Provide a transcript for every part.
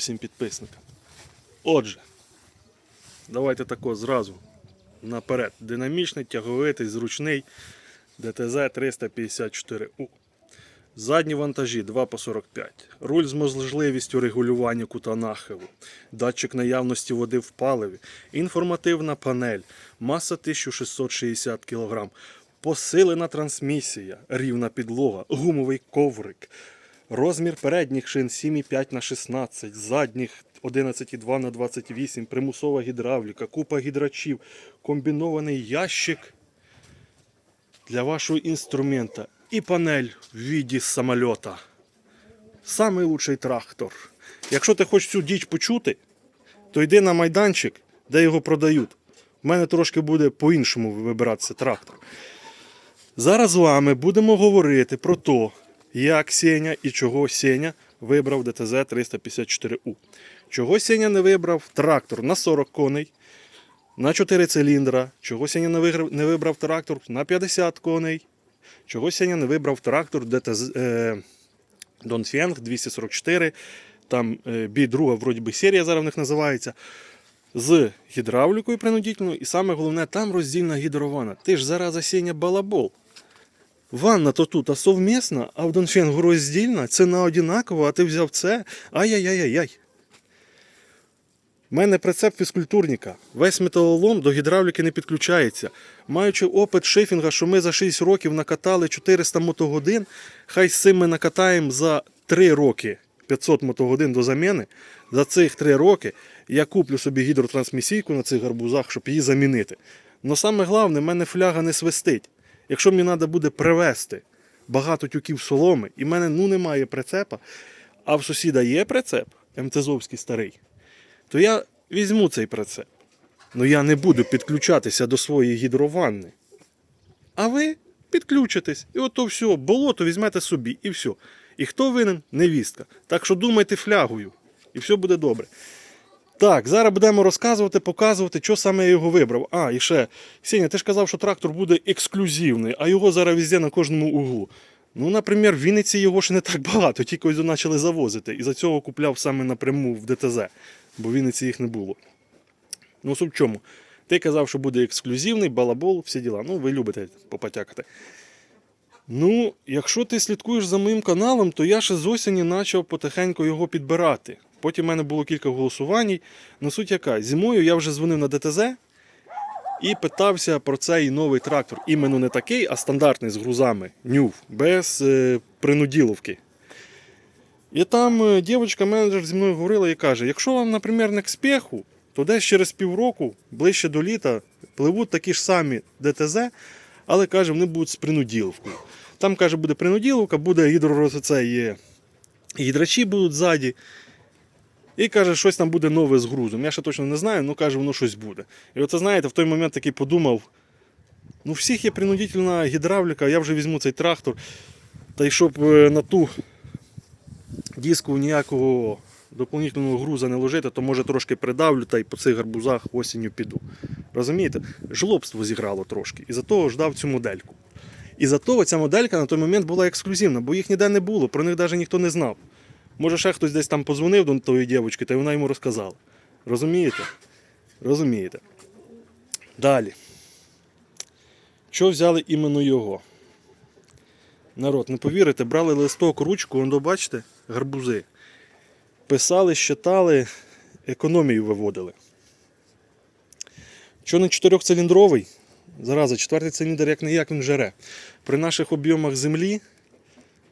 всім підписникам. Отже, давайте тако зразу наперед. Динамічний, тяговитий, зручний ДТЗ 354У. Задні вантажі 2 по 45. Руль з можливістю регулювання кута нахилу. Датчик наявності води в паливі. Інформативна панель. Маса 1660 кг. Посилена трансмісія. Рівна підлога. Гумовий коврик. Розмір передніх шин 7,5 на 16, задніх 11,2 на 28, примусова гідравліка, купа гідрачів, комбінований ящик для вашого інструмента і панель в віді самольота. Самий лучший трактор. Якщо ти хочеш цю діч почути, то йди на майданчик, де його продають. У мене трошки буде по-іншому вибиратися трактор. Зараз з вами будемо говорити про те, як Сеня і чого Сеня вибрав ДТЗ 354У. Чого Сеня не вибрав трактор на 40 коней, на 4 циліндра, чого Сеня не вибрав трактор на 50 коней, чого Сеня не вибрав трактор ДТЗ е, Донфенг 244, там е, B2, вроді би серія зараз в них називається. З гідравлікою принудительною, і саме головне, там роздільна гідрована. Ти ж зараза Сеня балабол. Ванна то тут а совмісна, а в Донфенгу роздільна, ціна одинакова, а ти взяв це. Ай-яй-яй-яй. У мене прицеп фізкультурника. Весь металолом до гідравліки не підключається. Маючи опит шифінга, що ми за 6 років накатали 400 мотогодин, хай з цим ми накатаємо за 3 роки 500 мотогодин до заміни. За цих 3 роки я куплю собі гідротрансмісійку на цих гарбузах, щоб її замінити. Но саме головне, в мене фляга не свистить. Якщо мені треба буде привезти багато тюків соломи, і в мене ну немає прицепа, а в сусіда є прицеп, МТЗовський старий, то я візьму цей прицеп. Ну я не буду підключатися до своєї гідрованни. А ви підключитесь. І ото все, болото візьмете собі, і все. І хто винен? Невістка. Так що думайте флягою, і все буде добре. Так, зараз будемо розказувати, показувати, що саме я його вибрав. А, і ще, Сеня, ти ж казав, що трактор буде ексклюзивний, а його зараз везде на кожному углу. Ну, наприклад, в Вінниці його ще не так багато, тільки ось почали завозити. І за цього купляв саме напряму в ДТЗ, бо в Вінниці їх не було. Ну, суть в чому? Ти казав, що буде ексклюзивний, балабол, всі діла. Ну, ви любите попотякати. Ну, якщо ти слідкуєш за моїм каналом, то я ще з осені почав потихеньку його підбирати. Потім в мене було кілька голосувань. Ну, суть яка, зимою я вже дзвонив на ДТЗ і питався про цей новий трактор. Іменно не такий, а стандартний з грузами, нюв, без е, принуділовки. І там е, дівчинка-менеджер зі мною говорила і каже: якщо вам, наприклад, не к спеху, то десь через півроку, ближче до літа, пливуть такі ж самі ДТЗ, але каже, вони будуть з принуділовкою. Там каже, буде принуділовка, буде гідророцей, є гідрачі будуть ззаді. І каже, щось там буде нове з грузом. Я ще точно не знаю, але каже, воно щось буде. І оце знаєте, в той момент такий подумав: ну, всіх є принудительна гідравліка, я вже візьму цей трактор. Та й щоб е, на ту диску ніякого доповнительного груза не ложити, то може трошки придавлю та й по цих гарбузах осінню піду. Розумієте? Жлобство зіграло трошки. І за того ждав цю модельку. І за того ця моделька на той момент була ексклюзивна, бо їх ніде не було, про них навіть ніхто не знав. Може, ще хтось десь там позвонив до тої дівчинки, та й вона йому розказала. Розумієте? Розумієте. Далі. Що взяли іменно його? Народ, не повірите, брали листок, ручку, воно бачите, гарбузи. Писали, щитали, економію виводили. Що не чотирьохциліндровий, зараза, четвертий циліндр як не як він жере. При наших об'ємах землі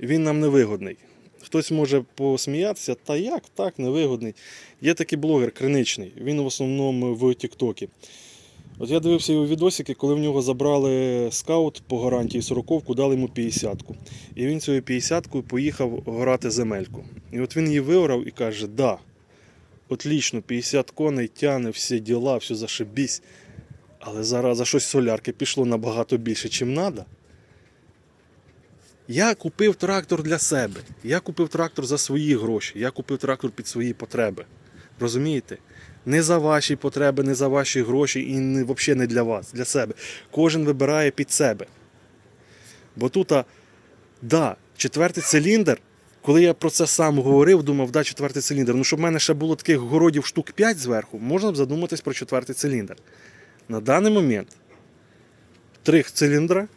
він нам невигодний. Хтось може посміятися, та як так, невигодний. Є такий блогер криничний, він в основному в Тіктокі. От я дивився його відосики, коли в нього забрали скаут по гарантії 40-ку, дали йому 50-ку. І він цією 50-кою поїхав горати земельку. І от він її виорав і каже: да, отлично, 50 коней тяне, всі діла, все зашибісь. Але зараз за щось солярки пішло набагато більше, чим треба. Я купив трактор для себе. Я купив трактор за свої гроші. Я купив трактор під свої потреби. Розумієте? Не за ваші потреби, не за ваші гроші і не, взагалі не для вас, для себе. Кожен вибирає під себе. Бо тут, а, да, четвертий циліндр коли я про це сам говорив, думав, да, четвертий циліндр. Ну, щоб в мене ще було таких городів штук 5 зверху, можна б задуматись про четвертий циліндр. На даний момент три циліндра,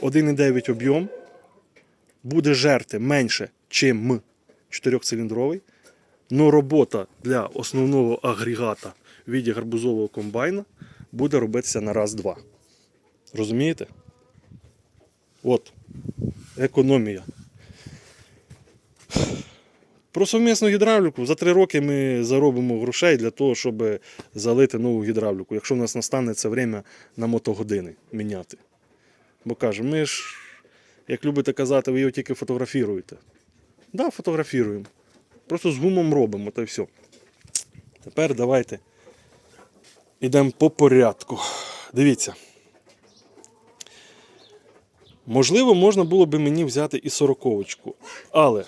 1,9 об'єм, буде жерти менше, чим 4-циліндровий. Но робота для основного агрегата в віді гарбузового комбайна буде робитися на раз-два. Розумієте? От. Економія. Про совмісну гідравліку за три роки ми заробимо грошей для того, щоб залити нову гідравліку, якщо в нас настане це время на мотогодини міняти. Бо каже, ми ж, як любите казати, ви його тільки фотографіруєте. Так, да, фотографіруємо. Просто з гумом робимо, та й все. Тепер давайте йдемо по порядку. Дивіться. Можливо, можна було би мені взяти і сороковочку. Але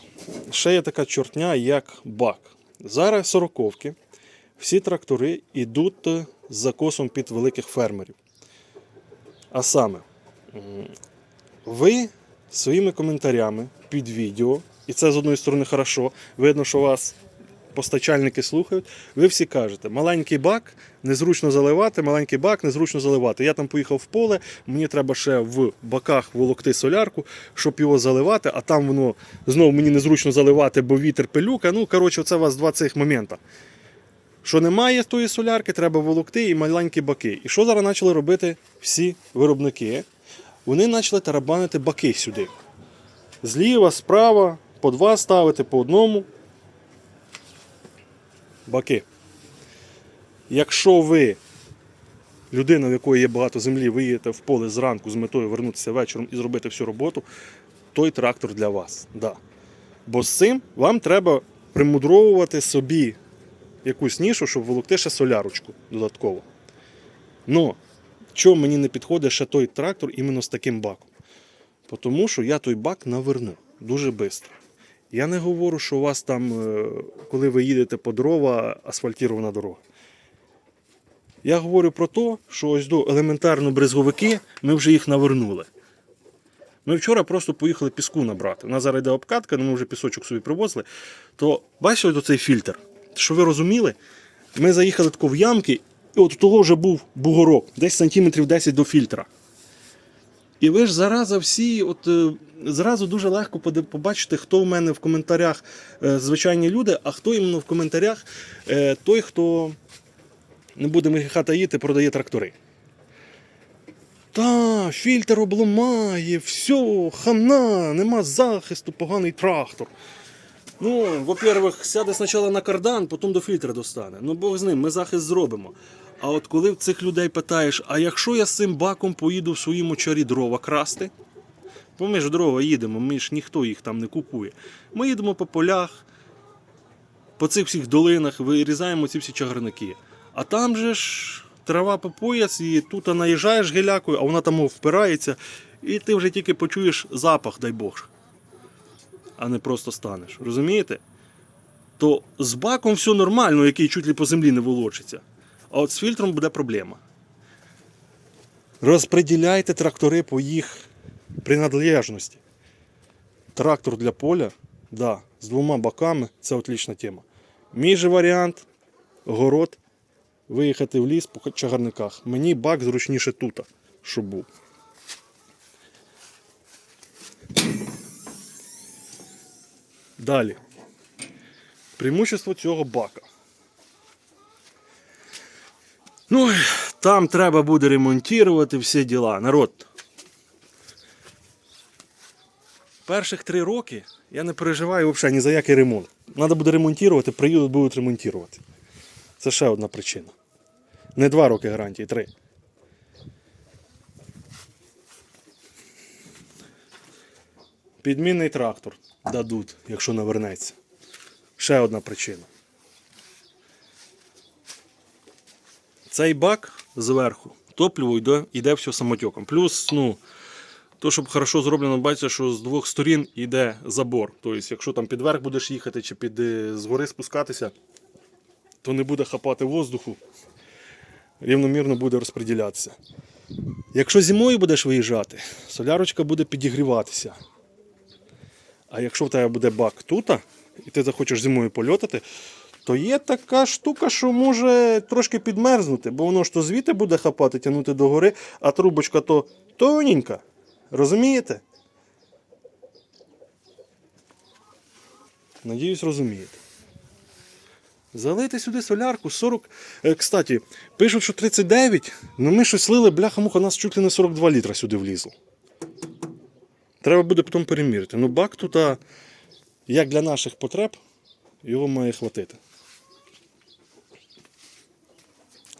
ще є така чортня, як бак. Зараз сороковки, всі трактори йдуть з закосом під великих фермерів. А саме, ви своїми коментарями під відео, і це з одної сторони хорошо, видно, що вас постачальники слухають, ви всі кажете, маленький бак незручно заливати, маленький бак незручно заливати. Я там поїхав в поле, мені треба ще в баках волокти солярку, щоб його заливати, а там воно знову мені незручно заливати, бо вітер пилюка. Ну, коротше, це у вас два цих момента. Що немає тої солярки, треба волокти і маленькі баки. І що зараз почали робити всі виробники? Вони почали тарабанити баки сюди. Зліва, справа, по два ставити по одному. Баки. Якщо ви, людина, в якої є багато землі, ви їдете в поле зранку з метою вернутися вечором і зробити всю роботу, той трактор для вас. Да. Бо з цим вам треба примудровувати собі якусь нішу, щоб волокти ще солярочку додатково. Ну, чому мені не підходить ще той трактор іменно з таким баком? Тому що я той бак наверну дуже швидко. Я не говорю, що у вас там, е, коли ви їдете по дрова, асфальтірована дорога. Я говорю про те, що ось до елементарно брезговики ми вже їх навернули. Ми вчора просто поїхали піску набрати. У нас зараз йде обкатка, ну ми вже пісочок собі привозили. То бачите ось цей фільтр. Що ви розуміли? Ми заїхали тако в ямки, і от того вже був бугорок, десь сантиметрів 10 до фільтра. І ви ж зараза всі, от е, зразу дуже легко побачити, хто в мене в коментарях е, звичайні люди, а хто іменно в коментарях е, той, хто не будемо їх хатаїти, продає трактори. Та, фільтр обламає, все, хана, нема захисту, поганий трактор. Ну, во-первых, сяде спочатку на кардан, потім до фільтра достане. Ну, Бог з ним, ми захист зробимо. А от коли в цих людей питаєш, а якщо я з цим баком поїду в своїм чарі дрова красти? Бо ми ж дрова їдемо, ми ж ніхто їх там не купує. Ми їдемо по полях, по цих всіх долинах, вирізаємо ці всі чагарники. А там же ж трава по пояс, і тут наїжджаєш гелякою, а вона там впирається, і ти вже тільки почуєш запах, дай Бог, а не просто станеш. Розумієте? То з баком все нормально, який чуть ли по землі не волочиться. А от з фільтром буде проблема. Розподіляйте трактори по їх принадлежності. Трактор для поля, да, з двома баками це отлічна тема. Мій же варіант город, виїхати в ліс по чагарниках. Мені бак зручніше тут, щоб був. Далі. Преимущество цього бака. Ну, там треба буде ремонтувати всі діла. Народ. Перших три роки я не переживаю взагалі ні за який ремонт. Треба буде ремонтувати, приїдуть, будуть ремонтувати. Це ще одна причина. Не два роки гарантії, три. Підмінний трактор дадуть, якщо навернеться. Ще одна причина. Цей бак зверху, топливо йде, йде все самотеком. Плюс, ну, то, щоб хорошо зроблено, бачите, що з двох сторін йде забор. Тобто, якщо там підверх будеш їхати чи під е, згори спускатися, то не буде хапати воздуху, рівномірно буде розподілятися. Якщо зимою будеш виїжджати, солярочка буде підігріватися. А якщо в тебе буде бак тут, і ти захочеш зимою польотати, то є така штука, що може трошки підмерзнути, бо воно ж то звідти буде хапати, тягнути догори, а трубочка то тоненька. Розумієте? Надіюсь, розумієте. Залити сюди солярку 40. Е, кстати, пишуть, що 39, але ми щось лили, бляха-муха, нас чуть ли не 42 літра сюди влізло. Треба буде потім перемірити. Ну, бак тут, як для наших потреб, його має хватити.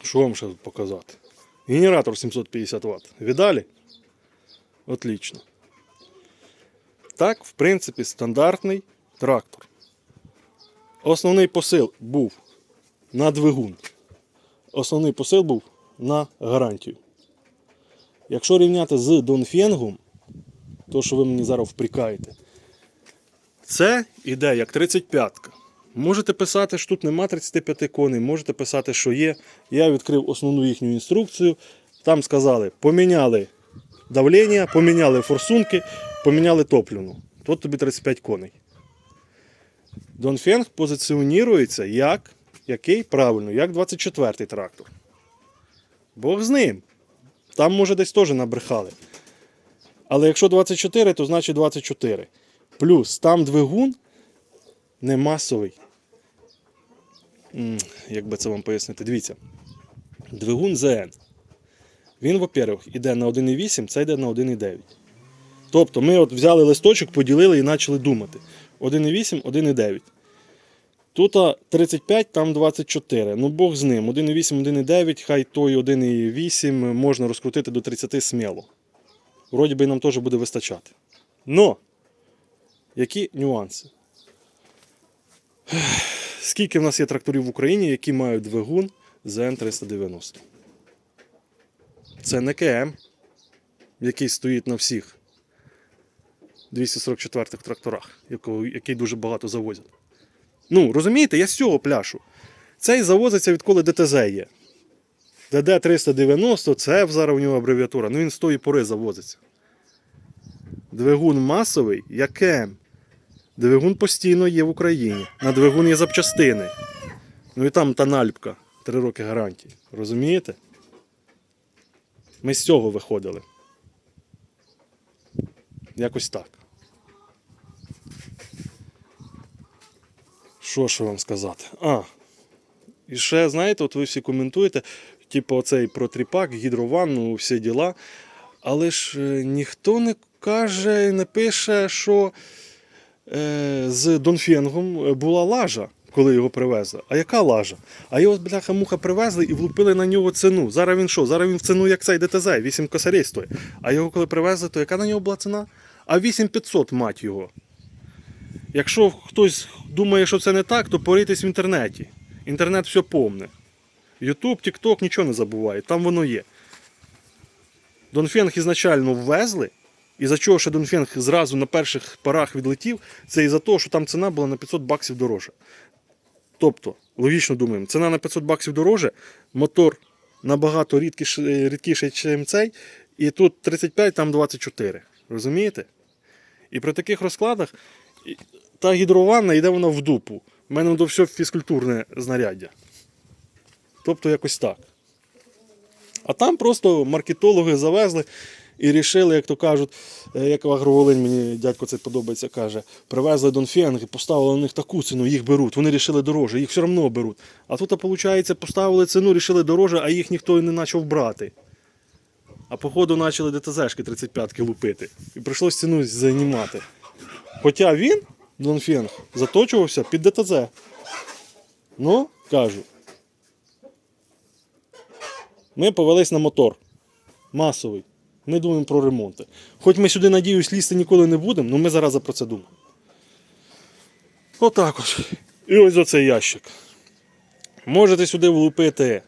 Що вам ще показати? Генератор 750 Вт. Віддалі? Отлично. Так, в принципі, стандартний трактор. Основний посил був на двигун. Основний посил був на гарантію. Якщо рівняти з Донфенгом, то що ви мені зараз впрікаєте, це іде як 35-ка. Можете писати, що тут нема 35 коней, можете писати, що є. Я відкрив основну їхню інструкцію. Там сказали, поміняли давлення, поміняли форсунки, поміняли топливну. Тут тобі 35 коней. Донфенг позиціонується як який правильно, як 24-й трактор. Бог з ним. Там, може, десь теж набрехали. Але якщо 24, то значить 24. Плюс там двигун не масовий. Як би це вам пояснити? Дивіться. Двигун ЗН. Він, во-первых, іде на 1,8, це йде на 1,9. Тобто ми от взяли листочок, поділили і почали думати. 1,8, 1,9. Тут 35, там 24. Ну Бог з ним. 1,8, 1,9, хай той 1,8 можна розкрутити до 30 сміло. Вроді би нам теж буде вистачати. Но, які нюанси? Скільки в нас є тракторів в Україні, які мають двигун ЗН-390? Це не КМ, який стоїть на всіх 244-х тракторах, який дуже багато завозять. Ну, розумієте, я з цього пляшу. Цей завозиться відколи ДТЗ є. ДД-390, це зараз у нього абревіатура. Ну він з тої пори завозиться. Двигун масовий, як КМ. Двигун постійно є в Україні. На двигун є запчастини. Ну і там та нальпка. Три роки гарантії. Розумієте? Ми з цього виходили. Якось так. Що ж вам сказати? А. І ще, знаєте, от ви всі коментуєте, типу, оцей про тріпак, гідрованну, всі діла. Але ж е, ніхто не каже і не пише, що з Донфенгом була лажа, коли його привезли. А яка лажа? А його, бляха, муха привезли і влупили на нього ціну. Зараз він що? Зараз він в ціну, як цей ДТЗ, 8 косарей стоїть. А його коли привезли, то яка на нього була ціна? А 8500, мать його. Якщо хтось думає, що це не так, то порійтесь в інтернеті. Інтернет все помне. Ютуб, Тікток нічого не забуває, там воно є. Донфенг ізначально ввезли, і за чого ще Донфенг зразу на перших порах відлетів, це із-за того, що там ціна була на 500 баксів дорожча. Тобто, логічно думаємо, ціна на 500 баксів дорожче, мотор набагато рідкіший, рідкіший, ніж цей, і тут 35, там 24. Розумієте? І при таких розкладах та гідрованна йде вона в дупу. У мене до все фізкультурне знаряддя. Тобто якось так. А там просто маркетологи завезли і рішили, як то кажуть, е, як в Агроволинь мені дядько це подобається, каже, привезли Донфенг і поставили на них таку ціну, їх беруть. Вони рішили дороже, їх все одно беруть. А тут, виходить, поставили ціну, рішили дороже, а їх ніхто і не почав брати. А походу почали ДТЗшки 35-ки лупити. І прийшлось ціну займати. Хоча він, Донфенг, заточувався під ДТЗ. Ну, кажу. Ми повелись на мотор. Масовий. Не думаємо про ремонти. Хоч ми сюди, надіюсь, лізти ніколи не будемо, але ми зараз про це думаємо. Отак от. І ось оцей ящик. Можете сюди влупити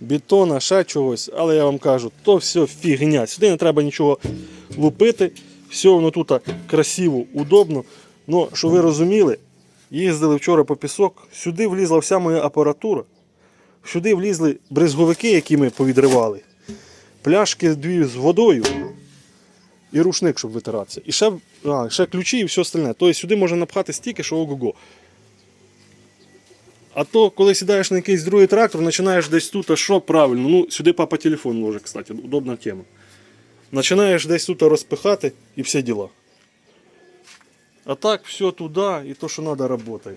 бетона, ще чогось, але я вам кажу, то все фігня. Сюди не треба нічого лупити. Все воно тут красиво, удобно. Ну, що ви розуміли, їздили вчора по пісок, сюди влізла вся моя апаратура. Сюди влізли бризговики, які ми повідривали, пляшки дві з водою. і рушник, щоб витиратися. І ще, а, ще ключі і все остальне. Тобто сюди можна напхати стільки, що ого-го. А то, коли сідаєш на якийсь другий трактор, починаєш десь тут, а що правильно. Ну, сюди папа телефон ложить, кстати, удобна тема. Починаєш десь тут розпихати і всі діла. А так, все туди і то, що треба, працює.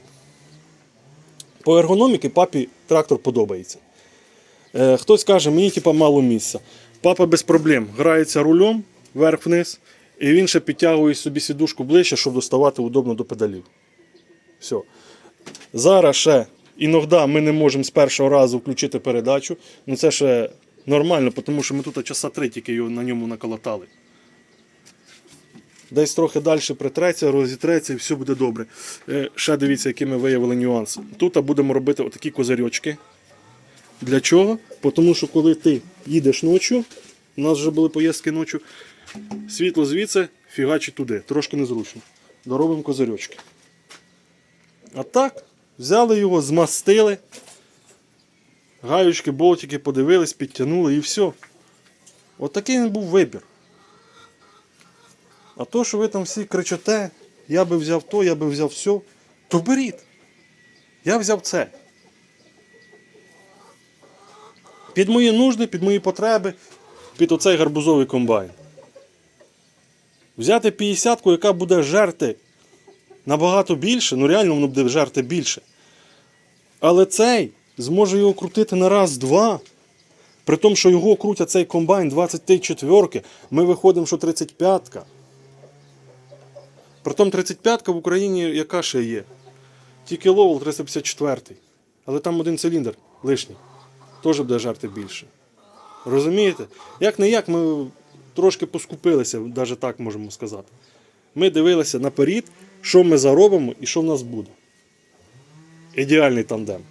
По ергономіки папі трактор подобається. Е, хтось каже, мені типа мало місця. Папа без проблем грається рулем вверх-вниз, і він ще підтягує собі сідушку ближче, щоб доставати удобно до педалів. Все. Зараз ще іноді ми не можемо з першого разу включити передачу. Ну це ще нормально, тому що ми тут часа три тільки його на ньому наколотали. Десь трохи далі притреться, розітреться і все буде добре. Е, Ще дивіться, які ми виявили нюанси. Тут будемо робити отакі козирьочки. Для чого? Тому що коли ти їдеш ночі, у нас вже були поїздки ночі, світло звідси фігачить туди. Трошки незручно. Доробимо козирьочки. А так, взяли його, змастили. Гаючки, болтики подивились, підтягнули і все. Отакий він був вибір. А то, що ви там всі кричите, я би взяв то, я би взяв все, то беріть. Я взяв це. Під мої нужди, під мої потреби, під оцей гарбузовий комбайн. Взяти 50-ку, яка буде жерти набагато більше, ну реально воно буде жерти більше. Але цей зможе його крутити на раз-два. При тому, що його крутять цей комбайн 24-ки, ми виходимо, що 35-ка. Притом 35-ка в Україні яка ще є? Тільки Ловел 354. Але там один циліндр лишній. Теж буде жарти більше. Розумієте? Як не як, ми трошки поскупилися, навіть так можемо сказати. Ми дивилися наперед, що ми заробимо і що в нас буде. Ідеальний тандем.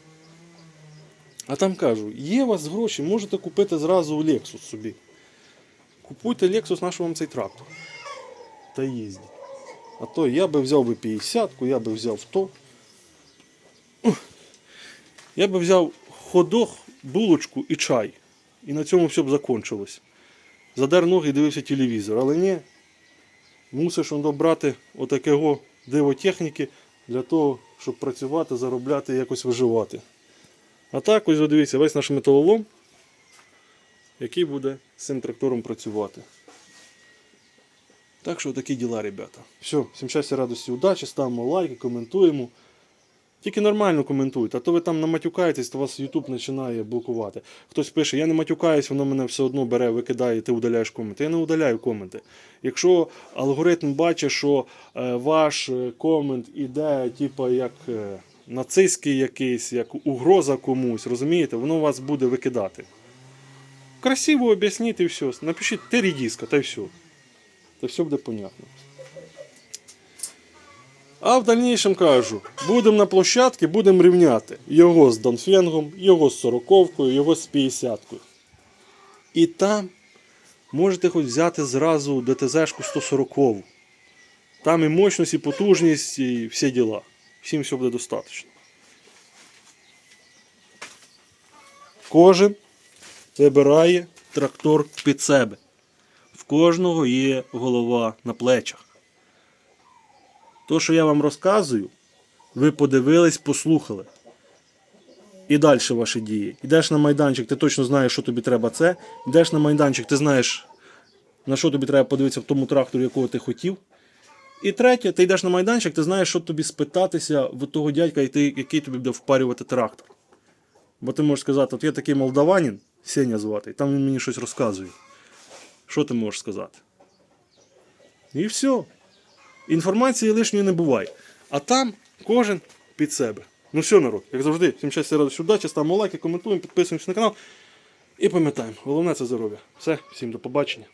А там кажу, є у вас гроші, можете купити зразу Lexus собі. Купуйте Lexus, наш вам цей трактор. Та їздіть. А то я би взяв би 50-ку, я би взяв то. Я би взяв ходох, булочку і чай. І на цьому все б закончилось. Задер ноги і дивився телевізор. Але ні. Мусиш он добрати отакого диво техніки для того, щоб працювати, заробляти і якось виживати. А так, ось дивіться, весь наш металолом, який буде з цим трактором працювати. Так що такі діла, ребята. Все, всім щастя, радості, удачі, ставимо лайки, коментуємо. Тільки нормально коментуйте, а то ви там наматюкаєтесь, то вас YouTube починає блокувати. Хтось пише, я не матюкаюсь, воно мене все одно бере, викидає, ти удаляєш коменти. Я не удаляю коменти. Якщо алгоритм бачить, що е, ваш е, комент іде, типу, як е, нацистський якийсь, як угроза комусь, розумієте, воно вас буде викидати. Красиво об'ясніть і все. Напишіть ти рідіска, та й все. Та все буде понятно. А в дальнішому кажу, будемо на площадці, будемо рівняти його з Донфенгом, його з 40-кою, його з 50-кою. І там можете хоч взяти зразу ДТЗ-шку 140-ку. Там і мощність, і потужність, і всі діла. Всім все буде достатньо. Кожен вибирає трактор під себе. В кожного є голова на плечах. То, що я вам розказую, ви подивились, послухали. І далі ваші дії. Йдеш на майданчик, ти точно знаєш, що тобі треба це. Йдеш на майданчик, ти знаєш, на що тобі треба подивитися в тому тракторі, якого ти хотів. І третє, ти йдеш на майданчик, ти знаєш, що тобі спитатися в того дядька, який тобі буде впарювати трактор. Бо ти можеш сказати, от є такий молдаванин, Сеня звати, і там він мені щось розказує. Що ти можеш сказати? І все. Інформації лишньої не буває. А там кожен під себе. Ну все, народ, як завжди, всім щастя, радості, удачі, ставимо лайки, коментуємо, підписуємося на канал. І пам'ятаємо, головне це здоров'я. Все, всім до побачення.